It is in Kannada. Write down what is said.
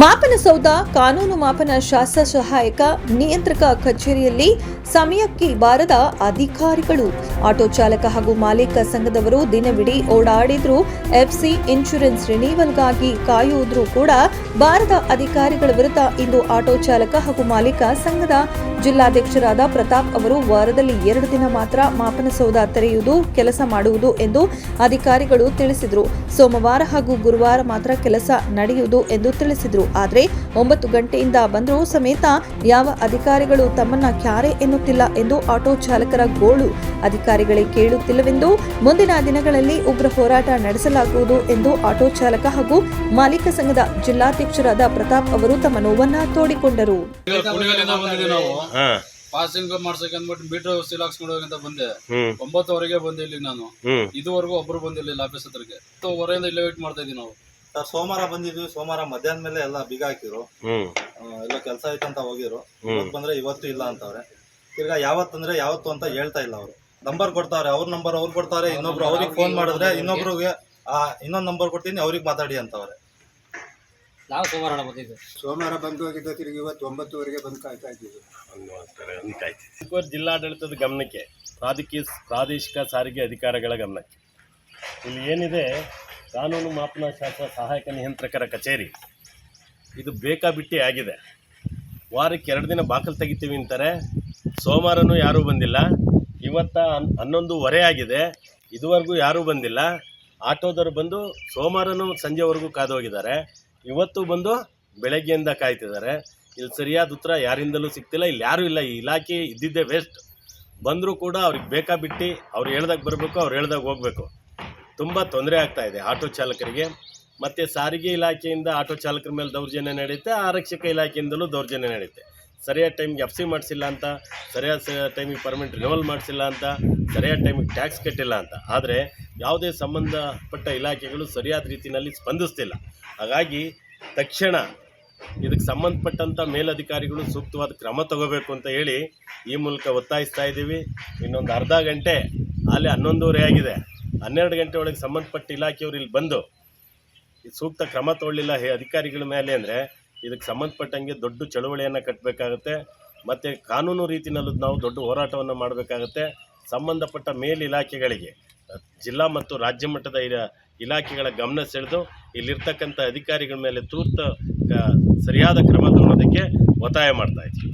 ಮಾಪನ ಸೌಧ, ಕಾನೂನು ಮಾಪನ ಶಾಸ್ತ್ರ ಸಹಾಯಕ, ನಿಯಂತ್ರಕ ಕಚೇರಿಯಲ್ಲಿ ಸಮಯಕ್ಕೆ ಬಾರದ ಅಧಿಕಾರಿಗಳು. ಆಟೋ ಚಾಲಕ ಹಾಗೂ ಮಾಲೀಕ ಸಂಘದವರು ದಿನವಿಡೀ ಓಡಾಡಿದ್ರು. ಎಫ್ಸಿ ಇನ್ಶೂರೆನ್ಸ್ ರಿನೀವಲ್ಗಾಗಿ ಕಾಯುವುದ್ರು ಕೂಡ ಬಾರದ ಅಧಿಕಾರಿಗಳ ವಿರುದ್ಧ ಇಂದು ಆಟೋ ಚಾಲಕ ಹಾಗೂ ಮಾಲೀಕ ಸಂಘದ ಜಿಲ್ಲಾಧ್ಯಕ್ಷರಾದ ಪ್ರತಾಪ್ ಅವರು ವಾರದಲ್ಲಿ ಎರಡು ದಿನ ಮಾತ್ರ ಮಾಪನ ಸೌಧ ತೆರೆಯುವುದು, ಕೆಲಸ ಮಾಡುವುದು ಎಂದು ಅಧಿಕಾರಿಗಳು ತಿಳಿಸಿದರು. ಸೋಮವಾರ ಹಾಗೂ ಗುರುವಾರ ಮಾತ್ರ ಕೆಲಸ ನಡೆಯುವುದು ಎಂದು ತಿಳಿಸಿದರು. ಆದರೆ ಒಂಬತ್ತು ಗಂಟೆಯಿಂದ ಬಂದರೂ ಸಮೇತ ಯಾವ ಅಧಿಕಾರಿಗಳು ತಮ್ಮನ್ನ ಕ್ಯಾರೆ ಎನ್ನುತ್ತಿಲ್ಲ ಎಂದು ಆಟೋ ಚಾಲಕರ ಗೋಳು. ಅಧಿಕಾರಿಗಳೇ ಕೇಳುತ್ತಿಲ್ಲವೆಂದು ಮುಂದಿನ ದಿನಗಳಲ್ಲಿ ಉಗ್ರ ಹೋರಾಟ ನಡೆಸಲಾಗುವುದು ಎಂದು ಆಟೋ ಚಾಲಕ ಹಾಗೂ ಮಾಲೀಕ ಸಂಘದ ಜಿಲ್ಲಾಧ್ಯಕ್ಷರಾದ ಪ್ರತಾಪ್ ಅವರು ತಮ್ಮ ನೋವನ್ನ ತೋಡಿಕೊಂಡರು. ಪಾಸಿಂಗ್ ಮಾಡ್ಸಕ್ ಅಂದ್ಬಿಟ್ಟು ಮೀಟರ್ ಸೀಲ್ ಹಾಕ್ಸ್ಕೊಂಡು ಅಂತ ಬಂದೆ. ಒಂಬತ್ತುವರೆಗೆ ಬಂದೆ ಇಲ್ಲಿಗೆ ನಾನು. ಇದುವರೆಗೂ ಒಬ್ರು ಬಂದಿಲ್ಲ ಆಫೀಸ್ ಹತ್ರಕ್ಕೆ. ಹೊರೆಯಿಂದ ಇಲ್ಲೇ ವೇಟ್ ಮಾಡ್ತಾ ಇದೀವಿ ನಾವು. ಸರ್ ಸೋಮವಾರ ಬಂದಿದ್ವಿ ಸೋಮವಾರ ಮಧ್ಯಾಹ್ನ ಮೇಲೆ ಎಲ್ಲ ಬೀಗ ಹಾಕಿದ್ರು. ಹ್ಮ್. ಆ, ಎಲ್ಲ ಕೆಲಸ ಅಂತ ಹೋಗಿರು. ಇವತ್ತು ಬಂದ್ರೆ ಇವತ್ತು ಇಲ್ಲ ಅಂತವ್ರೆ. ತಿರ್ಗಾ ಯಾವತ್ತಂದ್ರೆ ಯಾವತ್ತು ಅಂತ ಹೇಳ್ತಾ ಇಲ್ಲ ಅವರು. ನಂಬರ್ ಕೊಡ್ತಾವ್ರೆ ಅವ್ರ ನಂಬರ್ ಅವ್ರು ಕೊಡ್ತಾರೆ ಇನ್ನೊಬ್ರು ಅವ್ರಿಗೆ ಫೋನ್ ಮಾಡಿದ್ರೆ ಇನ್ನೊಬ್ರಿಗೆ ಆ, ಇನ್ನೊಂದ್ ನಂಬರ್ ಕೊಡ್ತೀನಿ ಅವ್ರಿಗೆ ಮಾತಾಡಿ ಅಂತವ್ರೆ. ನಾವು ಸೋಮವಾರ ಬಂದಿದ್ದು. ಸೋಮವಾರ ಬಂದು ಹೋಗಿದ್ದು ತಿರುಗಿ ಇವತ್ತು ಒಂಬತ್ತುವರೆಗೆ ಬಂದು ಕಾಯ್ತಾ ಇದ್ದೀವಿ. ಜಿಲ್ಲಾಡಳಿತದ ಗಮನಕ್ಕೆ ಪ್ರಾದಕೀಯ ಪ್ರಾದೇಶಿಕ ಸಾರಿಗೆ ಅಧಿಕಾರಿಗಳ ಗಮನಕ್ಕೆ. ಇಲ್ಲಿ ಏನಿದೆ ಕಾನೂನು ಮಾಪನಶಾಸ್ತ್ರ ಸಹಾಯಕ ನಿಯಂತ್ರಕರ ಕಚೇರಿ. ಇದು ಬೇಕಾಬಿಟ್ಟಿ ಆಗಿದೆ. ವಾರಕ್ಕೆ ಎರಡು ದಿನ ಬಾಕಲು ತೆಗಿತೀವಿ ಅಂತಾರೆ. ಸೋಮವಾರನೂ ಯಾರೂ ಬಂದಿಲ್ಲ. ಇವತ್ತ ಹನ್- ಹನ್ನೊಂದುವರೆ ಆಗಿದೆ. ಇದುವರೆಗೂ ಯಾರೂ ಬಂದಿಲ್ಲ. ಆಟೋದವರು ಬಂದು ಸೋಮವಾರನೂ ಸಂಜೆವರೆಗೂ ಕಾದು ಹೋಗಿದ್ದಾರೆ ಇವತ್ತು ಬಂದು ಬೆಳಗ್ಗೆಯಿಂದ ಕಾಯ್ತಿದ್ದಾರೆ. ಇಲ್ಲಿ ಸರಿಯಾದ ಉತ್ತರ ಯಾರಿಂದಲೂ ಸಿಗ್ತಿಲ್ಲ. ಇಲ್ಲಿ ಯಾರೂ ಇಲ್ಲ. ಈ ಇಲಾಖೆ ಇದ್ದಿದ್ದೇ ವೇಸ್ಟ್ ಬಂದರೂ ಕೂಡ ಅವ್ರಿಗೆ ಬೇಕಾಬಿಟ್ಟು ಅವ್ರು ಹೇಳ್ದಾಗ ಬರಬೇಕು, ಅವ್ರು ಹೇಳ್ದಾಗ ಹೋಗಬೇಕು. ತುಂಬ ತೊಂದರೆ ಆಗ್ತಾ ಇದೆ ಆಟೋ ಚಾಲಕರಿಗೆ. ಮತ್ತು ಸಾರಿಗೆ ಇಲಾಖೆಯಿಂದ ಆಟೋ ಚಾಲಕರ ಮೇಲೆ ದೌರ್ಜನ್ಯ ನಡೆಯುತ್ತೆ, ಆರಕ್ಷಕ ಇಲಾಖೆಯಿಂದಲೂ ದೌರ್ಜನ್ಯ ನಡೆಯುತ್ತೆ. ಸರಿಯಾದ ಟೈಮ್ಗೆ ಎಫ್ ಸಿ ಮಾಡಿಸಿಲ್ಲ ಅಂತ, ಸರಿಯಾದ ಟೈಮಿಗೆ ಪರ್ಮಿಟ್ ರಿನವಲ್ ಮಾಡಿಸಿಲ್ಲ ಅಂತ, ಸರಿಯಾದ ಟೈಮಿಗೆ ಟ್ಯಾಕ್ಸ್ ಕಟ್ಟಿಲ್ಲ ಅಂತ. ಆದರೆ ಯಾವುದೇ ಸಂಬಂಧಪಟ್ಟ ಇಲಾಖೆಗಳು ಸರಿಯಾದ ರೀತಿಯಲ್ಲಿ ಸ್ಪಂದಿಸ್ತಿಲ್ಲ. ಹಾಗಾಗಿ ತಕ್ಷಣ ಇದಕ್ಕೆ ಸಂಬಂಧಪಟ್ಟಂಥ ಮೇಲಧಿಕಾರಿಗಳು ಸೂಕ್ತವಾದ ಕ್ರಮ ತಗೋಬೇಕು ಅಂತ ಹೇಳಿ ಈ ಮೂಲಕ ಒತ್ತಾಯಿಸ್ತಾ ಇದ್ದೀವಿ. ಇನ್ನೊಂದು ಅರ್ಧ ಗಂಟೆ, ಅಲ್ಲಿ ಹನ್ನೊಂದುವರೆ ಆಗಿದೆ. ಹನ್ನೆರಡು ಗಂಟೆ ಒಳಗೆ ಸಂಬಂಧಪಟ್ಟ ಇಲಾಖೆಯವರು ಇಲ್ಲಿ ಬಂದು ಸೂಕ್ತ ಕ್ರಮ ತಗೊಳ್ಳಿಲ್ಲ ಹೇ ಅಧಿಕಾರಿಗಳ ಮೇಲೆ ಅಂದರೆ ಇದಕ್ಕೆ ಸಂಬಂಧಪಟ್ಟಂಗೆ ದೊಡ್ಡ ಚಳುವಳಿಯನ್ನು ಕಟ್ಟಬೇಕಾಗತ್ತೆ ಮತ್ತು ಕಾನೂನು ರೀತಿಯಲ್ಲೂ ನಾವು ದೊಡ್ಡ ಹೋರಾಟವನ್ನು ಮಾಡಬೇಕಾಗತ್ತೆ. ಸಂಬಂಧಪಟ್ಟ ಮೇಲ್ ಇಲಾಖೆಗಳಿಗೆ, ಜಿಲ್ಲಾ ಮತ್ತು ರಾಜ್ಯ ಮಟ್ಟದ ಇಲ- ಇಲಾಖೆಗಳ ಗಮನ ಸೆಳೆದು ಇಲ್ಲಿರ್ತಕ್ಕಂಥ ಅಧಿಕಾರಿಗಳ ಮೇಲೆ ತೂರ್ತ ಸರಿಯಾದ ಕ್ರಮ ತಗೊಳ್ಳೋದಕ್ಕೆ ಒತ್ತಾಯ ಮಾಡ್ತಾ ಇದ್ದೀವಿ